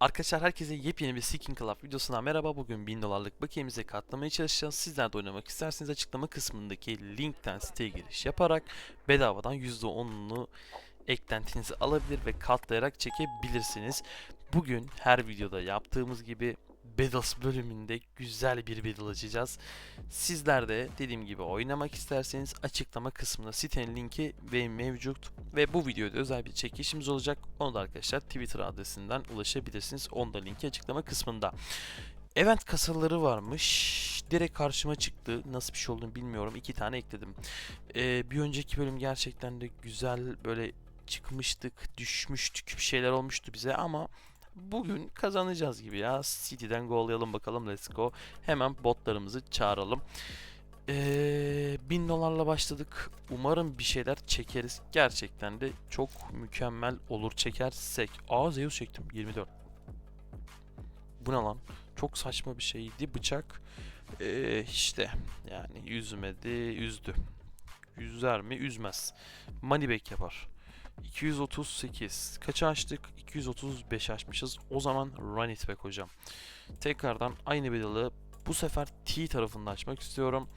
Arkadaşlar herkese yepyeni bir Seeking Club videosuna merhaba. Bugün 1000 dolarlık bakiyemize katlamaya çalışacağız. Sizler de oynamak isterseniz açıklama kısmındaki linkten siteye giriş yaparak bedavadan %10'unu eklentinizi alabilir ve katlayarak çekebilirsiniz. Bugün her videoda yaptığımız gibi Battles bölümünde güzel bir battle açacağız. Sizler de dediğim gibi oynamak isterseniz açıklama kısmında sitenin linki ve mevcut ve bu videoda özel bir çekişimiz olacak. Onu da arkadaşlar Twitter adresinden ulaşabilirsiniz. Onu da linki açıklama kısmında. Event kasaları varmış. Direkt karşıma çıktı. Nasıl bir şey olduğunu bilmiyorum. İki tane ekledim. Ee, bir önceki bölüm gerçekten de güzel böyle çıkmıştık, düşmüştük, bir şeyler olmuştu bize ama bugün kazanacağız gibi ya. City'den gollayalım bakalım. Let's go. Hemen botlarımızı çağıralım. Ee, 1000 dolarla başladık. Umarım bir şeyler çekeriz. Gerçekten de çok mükemmel olur çekersek. Aa Zeus çektim 24. Bu ne lan? Çok saçma bir şeydi. Bıçak ee, işte yani yüzmedi, üzdü. Yüzer mi? Üzmez. Moneyback yapar. 238. Kaçı açtık? 235 açmışız. O zaman run it back hocam. Tekrardan aynı bedalı bu sefer T tarafında açmak istiyorum.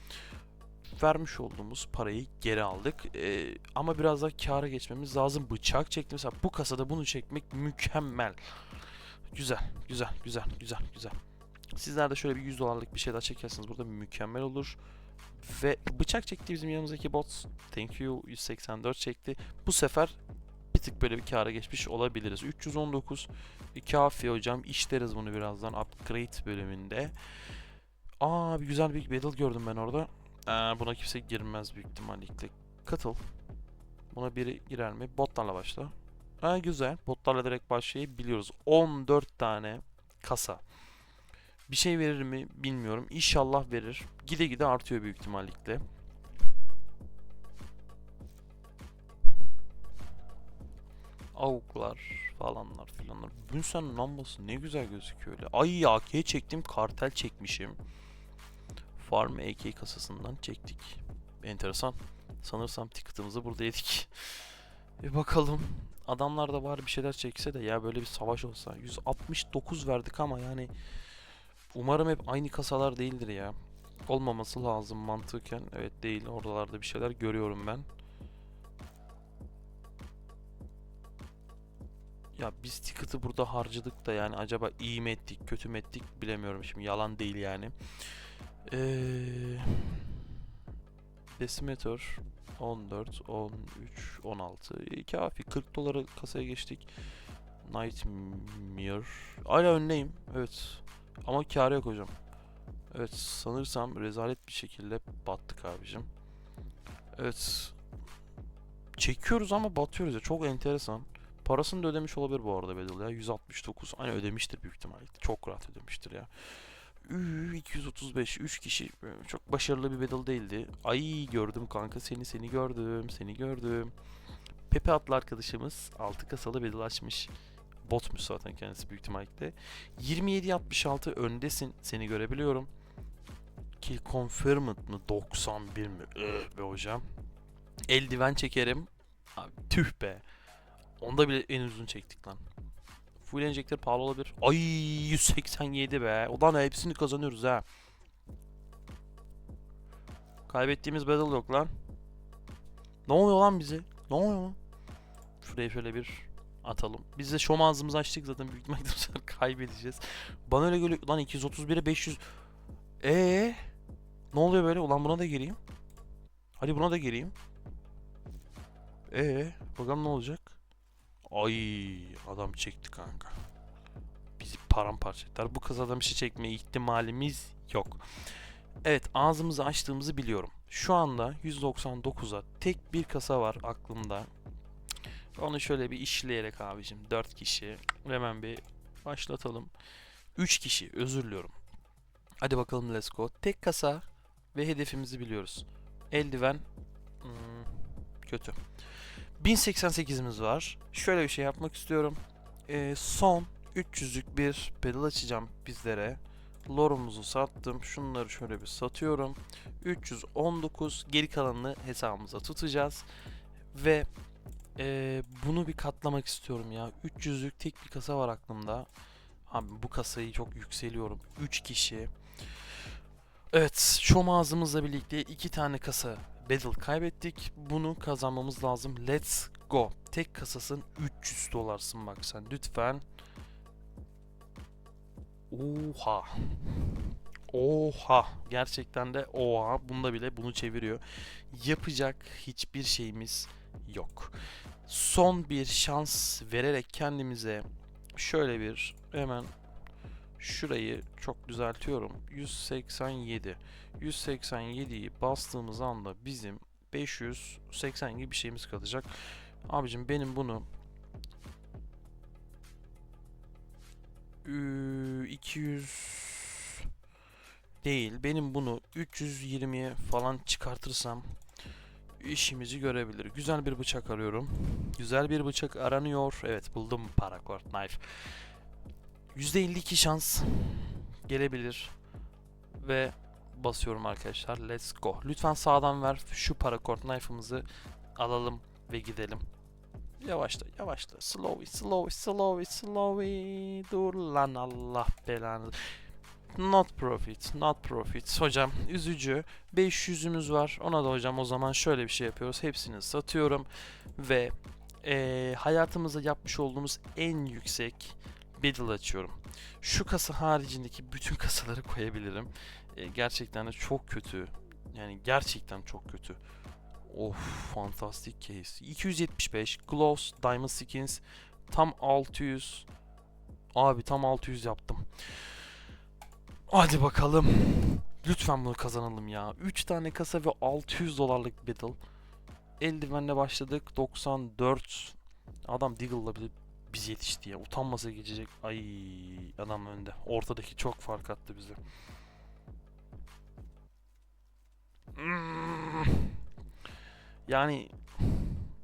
Vermiş olduğumuz parayı geri aldık. Ee, ama biraz daha kâra geçmemiz lazım. Bıçak çektim. Mesela bu kasada bunu çekmek mükemmel. Güzel, güzel, güzel, güzel, güzel. Sizler de şöyle bir 100 dolarlık bir şey daha çekerseniz burada mükemmel olur. Ve bıçak çekti bizim yanımızdaki bot. Thank you 184 çekti. Bu sefer bir tık böyle bir kâra geçmiş olabiliriz. 319 kafi hocam. İşleriz bunu birazdan upgrade bölümünde. Aa bir güzel bir battle gördüm ben orada. Aa, buna kimse girmez büyük ihtimalle. Katıl. Buna biri girer mi? Botlarla başla. Ha güzel. Botlarla direkt başlayabiliyoruz. 14 tane kasa. Bir şey verir mi bilmiyorum. İnşallah verir. Gide gide artıyor büyük ihtimalle. Avuklar falanlar filanlar. Bünsen lambası ne güzel gözüküyor öyle. Ay AK çektim kartel çekmişim. Farm AK kasasından çektik. Enteresan. Sanırsam ticket'ımızı burada yedik. Bir bakalım. Adamlar da bari bir şeyler çekse de ya böyle bir savaş olsa. 169 verdik ama yani umarım hep aynı kasalar değildir ya. Olmaması lazım mantıken. Evet değil. Oralarda bir şeyler görüyorum ben. Ya biz ticket'ı burada harcadık da yani acaba iyi mi ettik, kötü mü ettik bilemiyorum şimdi. Yalan değil yani. Eee... Decimeter 14, 13, 16. İyi, Kafi. 40 dolara kasaya geçtik. Nightmare. Hala önleyim. Evet. Ama kârı yok hocam. Evet sanırsam rezalet bir şekilde battık abicim. Evet. Çekiyoruz ama batıyoruz ya. Çok enteresan. Parasını da ödemiş olabilir bu arada Bedel ya. 169. Hani ödemiştir büyük ihtimalle. Çok rahat ödemiştir ya. Üü, 235 3 kişi çok başarılı bir battle değildi. Ay gördüm kanka seni seni gördüm seni gördüm. Pepe adlı arkadaşımız 6 kasalı battle açmış. Botmuş zaten kendisi büyük ihtimalle. 27-66 öndesin seni görebiliyorum. Kill confirmed mı 91 mi? Öh be hocam. Eldiven çekerim. Abi tüh be. Onda bile en uzun çektik lan. Full enjektör pahalı olabilir. Ay 187 be. Ulan hepsini kazanıyoruz ha. Kaybettiğimiz battle yok lan. Ne oluyor lan bize? Ne oluyor lan? Şuraya şöyle bir atalım. Biz de şom ağzımızı açtık zaten büyük ihtimalle kaybedeceğiz. Bana öyle geliyor. Lan 231'e 500. Ee? Ne oluyor böyle? Ulan buna da gireyim. Hadi buna da gireyim. Ee, bakalım ne olacak? Ay adam çekti kanka. Bizi paramparça ettiler. Bu kazadan bir şey çekme ihtimalimiz yok. Evet ağzımızı açtığımızı biliyorum. Şu anda 199'a tek bir kasa var aklımda. Onu şöyle bir işleyerek abicim 4 kişi hemen bir başlatalım. 3 kişi özür diliyorum. Hadi bakalım let's go. Tek kasa ve hedefimizi biliyoruz. Eldiven hmm, kötü. 1088'imiz var. Şöyle bir şey yapmak istiyorum. Ee, son 300'lük bir pedal açacağım bizlere. Lorumuzu sattım. Şunları şöyle bir satıyorum. 319 geri kalanını hesabımıza tutacağız. Ve ee, bunu bir katlamak istiyorum ya. 300'lük tek bir kasa var aklımda. Abi bu kasayı çok yükseliyorum. 3 kişi. Evet, şom ağzımızla birlikte iki tane kasa battle kaybettik. Bunu kazanmamız lazım. Let's go. Tek kasasın 300 dolarsın bak sen lütfen. Oha. Oha. Gerçekten de oha. Bunda bile bunu çeviriyor. Yapacak hiçbir şeyimiz yok. Son bir şans vererek kendimize şöyle bir hemen şurayı çok düzeltiyorum. 187. 187'yi bastığımız anda bizim 580 gibi bir şeyimiz kalacak. Abicim benim bunu Ü- 200 değil. Benim bunu 320'ye falan çıkartırsam işimizi görebilir. Güzel bir bıçak arıyorum. Güzel bir bıçak aranıyor. Evet buldum paracord knife. %52 şans gelebilir. Ve basıyorum arkadaşlar. Let's go. Lütfen sağdan ver. Şu paracord knife'ımızı alalım ve gidelim. Yavaşla, yavaşla. Slow it, slow it, slow it, slow it. Dur lan Allah belanı. Not profit, not profit. Hocam üzücü. 500'ümüz var. Ona da hocam o zaman şöyle bir şey yapıyoruz. Hepsini satıyorum. Ve eee hayatımızda yapmış olduğumuz en yüksek battle açıyorum. Şu kasa haricindeki bütün kasaları koyabilirim. E, gerçekten de çok kötü. Yani gerçekten çok kötü. Of fantastic case. 275 gloves, diamond skins tam 600. Abi tam 600 yaptım. Hadi bakalım. Lütfen bunu kazanalım ya. 3 tane kasa ve 600 dolarlık battle. Eldivenle başladık. 94. Adam Deagle'la bile biz yetişti ya. Utanmasa geçecek. Ay adam önde. Ortadaki çok fark attı bize. Hmm. Yani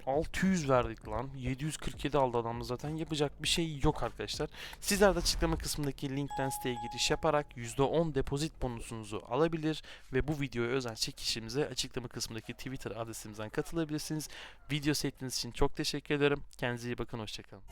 600 verdik lan. 747 aldı adam zaten. Yapacak bir şey yok arkadaşlar. Sizler de açıklama kısmındaki linkten siteye giriş yaparak %10 depozit bonusunuzu alabilir ve bu videoya özel çekişimize açıklama kısmındaki Twitter adresimizden katılabilirsiniz. Video seyrettiğiniz için çok teşekkür ederim. Kendinize iyi bakın. Hoşçakalın.